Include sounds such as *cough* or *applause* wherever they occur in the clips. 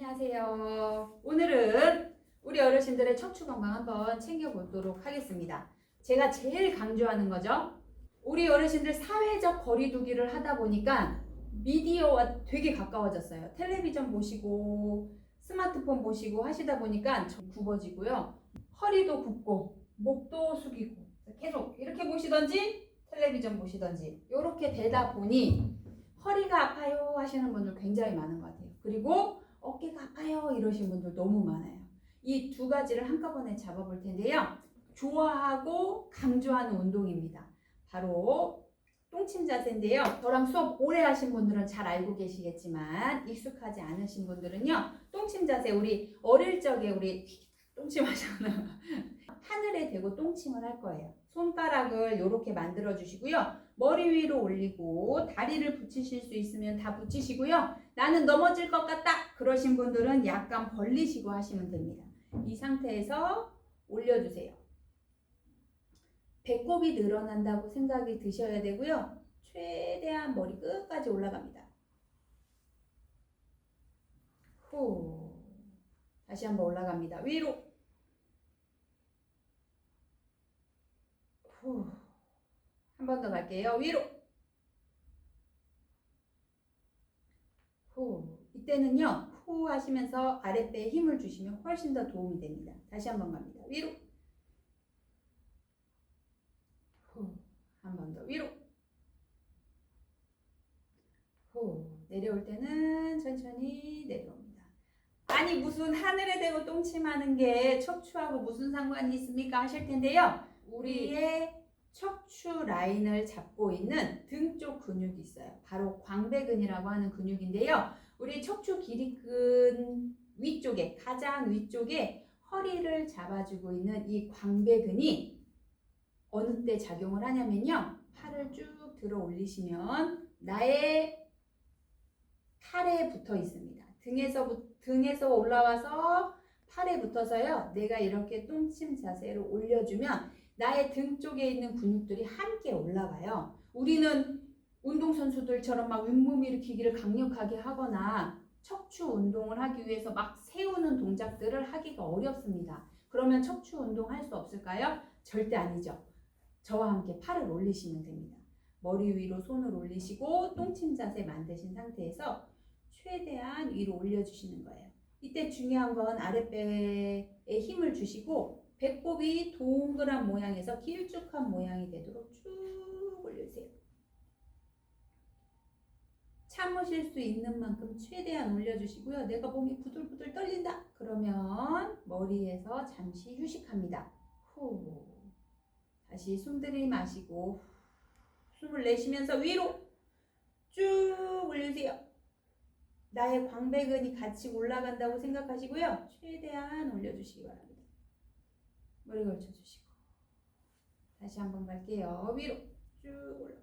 안녕하세요. 오늘은 우리 어르신들의 척추 건강 한번 챙겨보도록 하겠습니다. 제가 제일 강조하는 거죠. 우리 어르신들 사회적 거리두기를 하다 보니까 미디어와 되게 가까워졌어요. 텔레비전 보시고 스마트폰 보시고 하시다 보니까 좀 굽어지고요. 허리도 굽고 목도 숙이고 계속 이렇게 보시던지 텔레비전 보시던지 이렇게 되다 보니 허리가 아파요 하시는 분들 굉장히 많은 것 같아요. 그리고 어깨가 아파요 이러신 분들 너무 많아요. 이 두 가지를 한꺼번에 잡아볼 텐데요. 좋아하고 강조하는 운동입니다. 바로 똥침 자세인데요. 저랑 수업 오래 하신 분들은 잘 알고 계시겠지만 익숙하지 않으신 분들은요. 똥침 자세 우리 어릴 적에 우리 *laughs* 똥침 하잖아요. 하늘에 대고 똥침을 할 거예요. 손가락을 이렇게 만들어 주시고요. 머리 위로 올리고 다리를 붙이실 수 있으면 다 붙이시고요. 나는 넘어질 것 같다. 그러신 분들은 약간 벌리시고 하시면 됩니다. 이 상태에서 올려주세요. 배꼽이 늘어난다고 생각이 드셔야 되고요. 최대한 머리 끝까지 올라갑니다. 후. 다시 한번 올라갑니다. 위로. 후. 한 번 더 갈게요. 위로. 후. 이때는요. 후 하시면서 아랫배에 힘을 주시면 훨씬 더 도움이 됩니다. 다시 한 번 갑니다. 위로. 후. 한 번 더 위로. 후. 내려올 때는 천천히 내려옵니다. 아니 무슨 하늘에 대고 똥침하는 게 척추하고 무슨 상관이 있습니까 하실 텐데요. 우리의 척추 라인을 잡고 있는 등 쪽 근육이 있어요. 바로 광배근이라고 하는 근육인데요. 우리 척추 길이근 위쪽에 가장 위쪽에 허리를 잡아주고 있는 이 광배근이 어느 때 작용을 하냐면요. 팔을 쭉 들어 올리시면 나의 팔에 붙어 있습니다. 등에서 등에서 올라와서 팔에 붙어서요. 내가 이렇게 똥침 자세로 올려주면 나의 등 쪽에 있는 근육들이 함께 올라가요. 우리는 운동선수들처럼 막 윗몸 일으키기를 강력하게 하거나 척추 운동을 하기 위해서 막 세우는 동작들을 하기가 어렵습니다. 그러면 척추 운동 할 수 없을까요? 절대 아니죠. 저와 함께 팔을 올리시면 됩니다. 머리 위로 손을 올리시고 똥침 자세 만드신 상태에서 최대한 위로 올려주시는 거예요. 이때 중요한 건 아랫배에 힘을 주시고 배꼽이 동그란 모양에서 길쭉한 모양이 되도록 쭉 올려주세요. 참으실 수 있는 만큼 최대한 올려주시고요. 내가 몸이 부들부들 떨린다. 그러면 머리에서 잠시 휴식합니다. 후. 다시 숨 들이마시고 숨을 내쉬면서 위로 쭉 올려주세요. 나의 광배근이 같이 올라간다고 생각하시고요. 최대한 올려주시기 바랍니다. 머리 걸쳐주시고 다시 한번 갈게요. 위로 쭉 올라.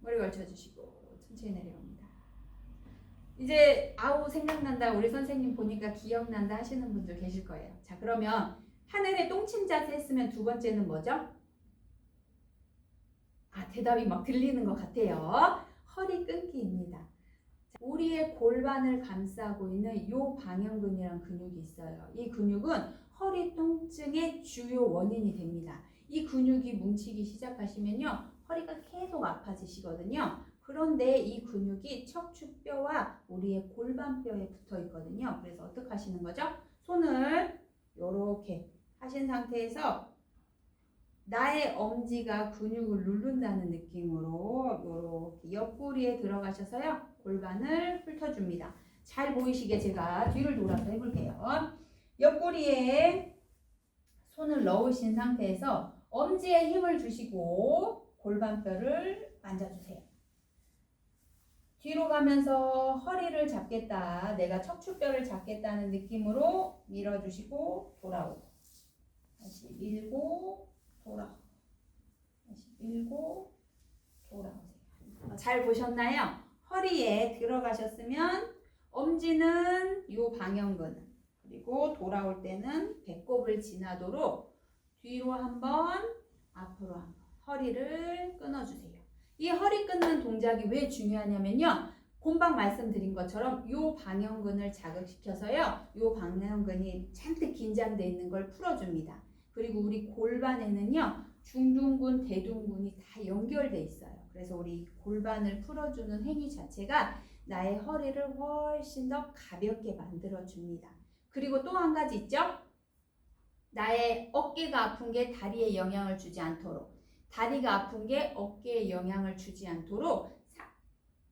머리 걸쳐주시고 천천히 내려옵니다. 이제 아우 생각난다 우리 선생님 보니까 기억난다 하시는 분들 계실 거예요. 자 그러면 하늘에 똥침 자세 했으면 두 번째는 뭐죠? 아 대답이 막 들리는 것 같아요. 허리 끊기입니다. 자, 우리의 골반을 감싸고 있는 요 방형근이라는 근육이 있어요. 이 근육은 허리 통증의 주요 원인이 됩니다. 이 근육이 뭉치기 시작하시면요. 허리가 계속 아파지시거든요. 그런데 이 근육이 척추뼈와 우리의 골반뼈에 붙어 있거든요. 그래서 어떻게 하시는 거죠? 손을 이렇게 하신 상태에서 나의 엄지가 근육을 누른다는 느낌으로 이렇게 옆구리에 들어가셔서요. 골반을 훑어줍니다. 잘 보이시게 제가 뒤를 돌아서 해볼게요. 옆구리에 손을 넣으신 상태에서 엄지에 힘을 주시고 골반뼈를 만져주세요. 뒤로 가면서 허리를 잡겠다. 내가 척추뼈를 잡겠다는 느낌으로 밀어주시고 돌아오고 다시 밀고 돌아 다시 밀고 돌아오세요. 잘 보셨나요? 허리에 들어가셨으면 엄지는 요 방향근 그리고 돌아올 때는 배꼽을 지나도록 뒤로 한번 앞으로 한번 허리를 끊어주세요. 이 허리 끊는 동작이 왜 중요하냐면요. 곰방 말씀드린 것처럼 요 방형근을 자극시켜서요. 요 방형근이 잔뜩 긴장돼 있는 걸 풀어줍니다. 그리고 우리 골반에는요. 중둔근, 대둔근이 다 연결돼 있어요. 그래서 우리 골반을 풀어주는 행위 자체가 나의 허리를 훨씬 더 가볍게 만들어 줍니다. 그리고 또 한 가지 있죠? 나의 어깨가 아픈 게 다리에 영향을 주지 않도록 다리가 아픈 게 어깨에 영향을 주지 않도록 사-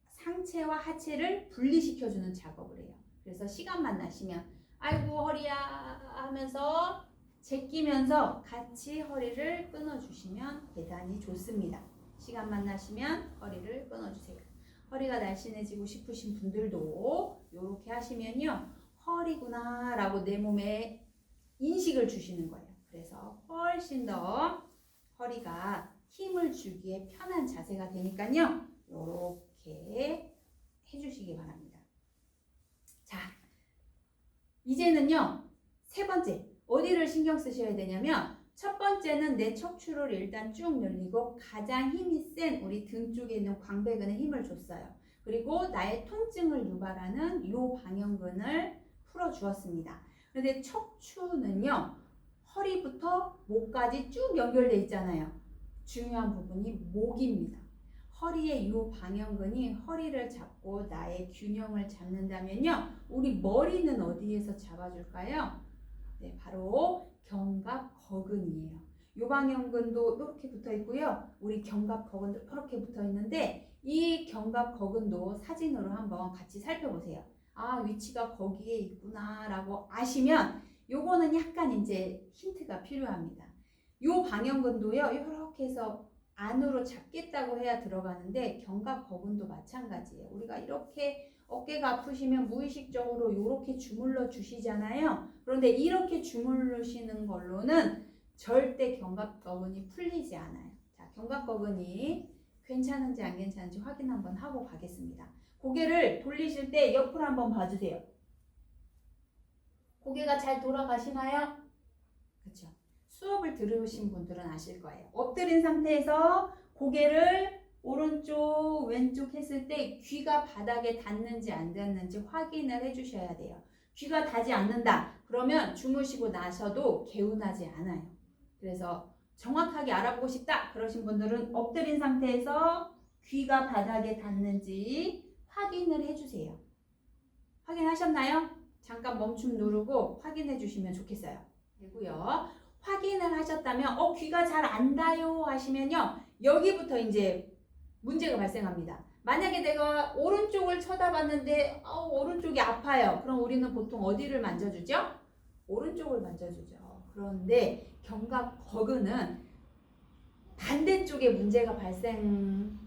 상체와 하체를 분리시켜주는 작업을 해요. 그래서 시간만 나시면 아이고 허리야 하면서 제끼면서 같이 허리를 끊어주시면 대단히 좋습니다. 시간 만 나시면 허리를 끊어주세요. 허리가 날씬해지고 싶으신 분들도 이렇게 하시면요. 허리구나 라고 내 몸에 인식을 주시는 거예요. 그래서 훨씬 더 허리가 힘을 주기에 편한 자세가 되니까요. 이렇게 해주시기 바랍니다. 자, 이제는요. 세 번째, 어디를 신경 쓰셔야 되냐면 첫 번째는 내 척추를 일단 쭉 늘리고 가장 힘이 센 우리 등 쪽에 있는 광배근에 힘을 줬어요. 그리고 나의 통증을 유발하는 요 방형근을 풀어 주었습니다. 그런데 척추는요. 허리부터 목까지 쭉 연결돼 있잖아요. 중요한 부분이 목입니다. 허리의 이 방형근이 허리를 잡고 나의 균형을 잡는다면요. 우리 머리는 어디에서 잡아줄까요? 네, 바로 견갑 거근이에요. 요 방형근도 이렇게 붙어 있고요. 우리 견갑 거근도 이렇게 붙어 있는데 이 견갑 거근도 사진으로 한번 같이 살펴보세요. 아, 위치가 거기에 있구나라고 아시면 요거는 약간 이제 힌트가 필요합니다. 요 방형근도요. 이렇게 해서 안으로 잡겠다고 해야 들어가는데 견갑 거근도 마찬가지예요. 우리가 이렇게 어깨가 아프시면 무의식적으로 이렇게 주물러 주시잖아요. 그런데 이렇게 주물르시는 걸로는 절대 견갑거근이 풀리지 않아요. 자, 견갑거근이 괜찮은지 안 괜찮은지 확인 한번 하고 가겠습니다. 고개를 돌리실 때 옆으로 한번 봐주세요. 고개가 잘 돌아가시나요? 그렇죠. 수업을 들으신 분들은 아실 거예요. 엎드린 상태에서 고개를 오른쪽, 왼쪽 했을 때 귀가 바닥에 닿는지 안 닿는지 확인을 해주셔야 돼요. 귀가 닿지 않는다. 그러면 주무시고 나셔도 개운하지 않아요. 그래서 정확하게 알아보고 싶다. 그러신 분들은 엎드린 상태에서 귀가 바닥에 닿는지 확인을 해주세요. 확인하셨나요? 잠깐 멈춤 누르고 확인해 주시면 좋겠어요. 되고요. 확인을 하셨다면 어 귀가 잘 안 닿아요 하시면요. 여기부터 이제 문제가 발생합니다. 만약에 내가 오른쪽을 쳐다봤는데 어, 오른쪽이 아파요. 그럼 우리는 보통 어디를 만져주죠? 오른쪽을 만져주죠. 그런데 견갑 거근은 반대쪽에 문제가 발생한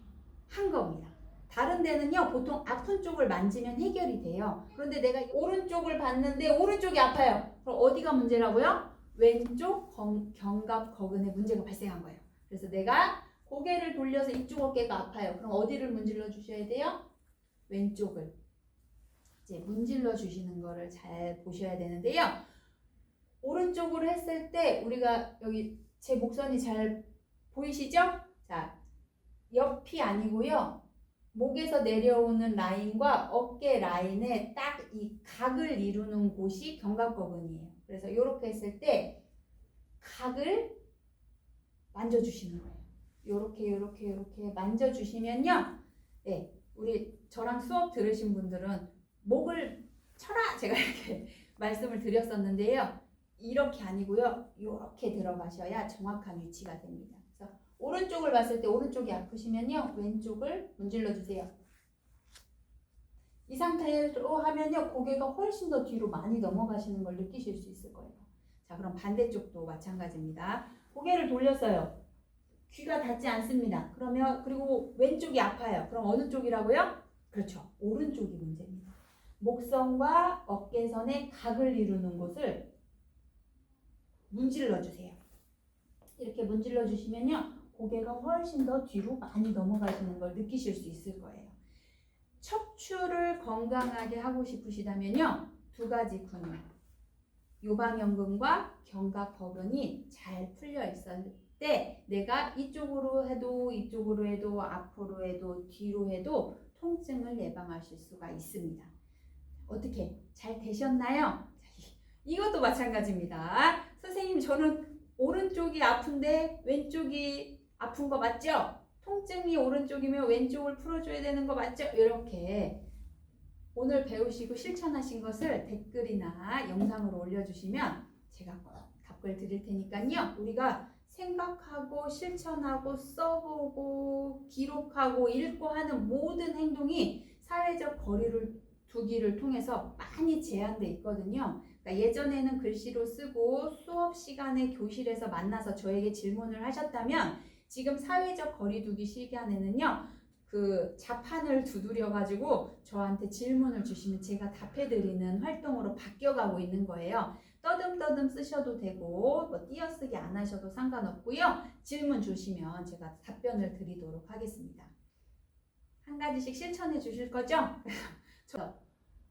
겁니다. 다른 데는요 보통 아픈 쪽을 만지면 해결이 돼요. 그런데 내가 오른쪽을 봤는데 오른쪽이 아파요. 그럼 어디가 문제라고요? 왼쪽 건- 견갑 거근에 문제가 발생한 거예요. 그래서 내가 고개를 돌려서 이쪽 어깨가 아파요. 그럼 어디를 문질러 주셔야 돼요? 왼쪽을. 이제 문질러 주시는 거를 잘 보셔야 되는데요. 오른쪽으로 했을 때 우리가 여기 제 목선이 잘 보이시죠? 자, 옆이 아니고요. 목에서 내려오는 라인과 어깨 라인에 딱 이 각을 이루는 곳이 견갑거근이에요. 그래서 이렇게 했을 때 각을 만져주시는 거예요. 요렇게 요렇게 요렇게 만져주시면요. 네, 우리 저랑 수업 들으신 분들은 목을 쳐라 제가 이렇게 *laughs* 말씀을 드렸었는데요. 이렇게 아니고요. 요렇게 들어가셔야 정확한 위치가 됩니다. 그래서 오른쪽을 봤을 때 오른쪽이 아프시면요. 왼쪽을 문질러 주세요. 이 상태로 하면요. 고개가 훨씬 더 뒤로 많이 넘어가시는 걸 느끼실 수 있을 거예요. 자, 그럼 반대쪽도 마찬가지입니다. 고개를 돌렸어요. 귀가 닿지 않습니다. 그러면 그리고 왼쪽이 아파요. 그럼 어느 쪽이라고요? 그렇죠. 오른쪽이 문제입니다. 목선과 어깨선의 각을 이루는 곳을 문질러 주세요. 이렇게 문질러 주시면요. 고개가 훨씬 더 뒤로 많이 넘어가시는 걸 느끼실 수 있을 거예요. 척추를 건강하게 하고 싶으시다면요. 두 가지 근육. 요방연근과 견갑 거근이 잘 풀려 있을 때 내가 이쪽으로 해도 이쪽으로 해도 앞으로 해도 뒤로 해도 통증을 예방하실 수가 있습니다. 어떻게 잘 되셨나요? *laughs* 이것도 마찬가지입니다. 선생님 저는 오른쪽이 아픈데 왼쪽이 아픈 거 맞죠? 통증이 오른쪽이면 왼쪽을 풀어줘야 되는 거 맞죠? 이렇게 오늘 배우시고 실천하신 것을 댓글이나 영상으로 올려주시면 제가 꼭 답글 드릴 테니까요. 우리가 생각하고 실천하고 써보고 기록하고 읽고 하는 모든 행동이 사회적 거리를 두기를 통해서 많이 제한돼 있거든요. 그러니까 예전에는 글씨로 쓰고 수업 시간에 교실에서 만나서 저에게 질문을 하셨다면 지금 사회적 거리두기 시간에는요. 그 자판을 두드려 가지고 저한테 질문을 주시면 제가 답해 드리는 활동으로 바뀌어 가고 있는 거예요. 떠듬떠듬 쓰셔도 되고 뭐 띄어쓰기 안 하셔도 상관없고요. 질문 주시면 제가 답변을 드리도록 하겠습니다. 한 가지씩 실천해 주실 거죠? *laughs* 저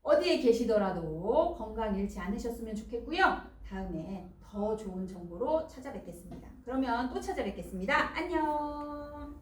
어디에 계시더라도 건강 잃지 않으셨으면 좋겠고요. 다음에 더 좋은 정보로 찾아뵙겠습니다. 그러면 또 찾아뵙겠습니다. 안녕.